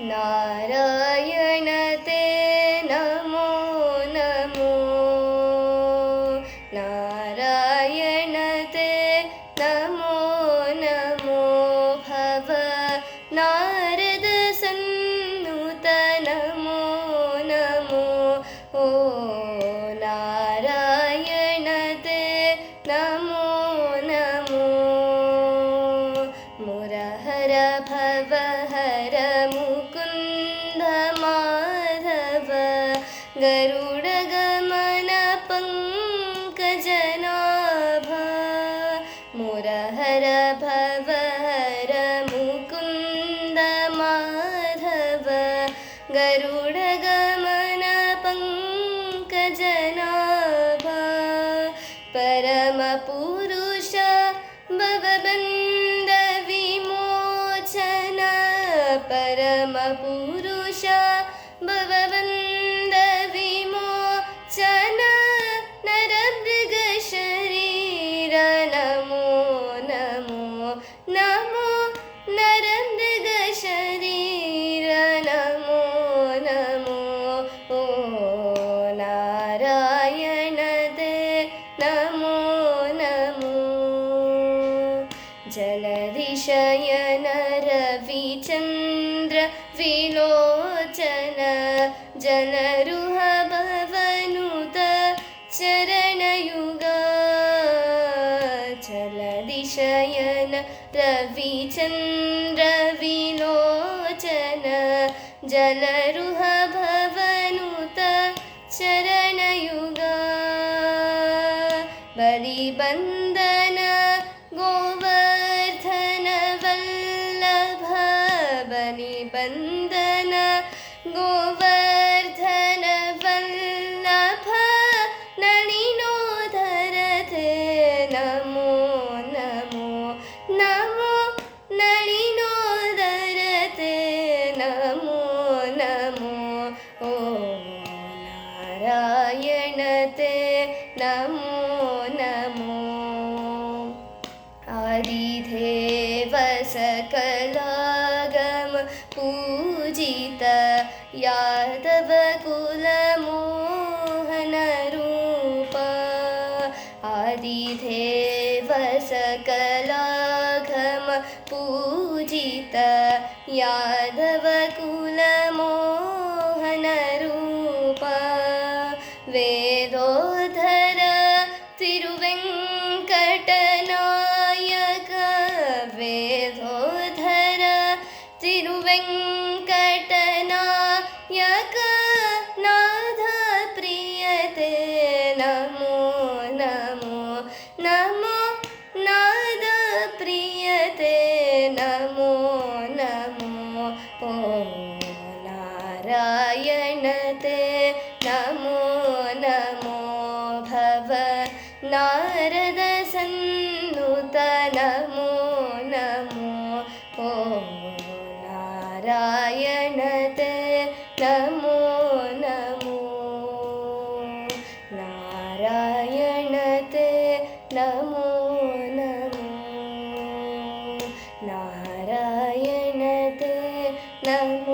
नारायण मुरहर भव हर मुकुन्द माधव गरुडगमन पङ्कजनाभ मुरहर भव हर मुकुन्द माधव गरुडगमन पङ्कजनाभ परमपुरुष भवबन्ध विमोचन नरमृगशरीर नमो नमो नमो नरमृगशरीर नमो। नमो ओ नारायण ते नमो नमो। जलधिशयन रविचन्द्र जनरुह भवनुत चरणयुगा। जलदिशयन रविचन्द्र विलोचन जलरुह भवनुत चरणयुगा। बलिबन्दन ओ नारायण ते नमो नमो। सकलागम पूजित यादवकुलमोहनरूप। आदिदेव सकलागम पूजित यादवकुलमोहनरूप ओ नारायण ते नमो नमो भव नारद सन्नुत नमो नमो ओ नारायण ते नमो No.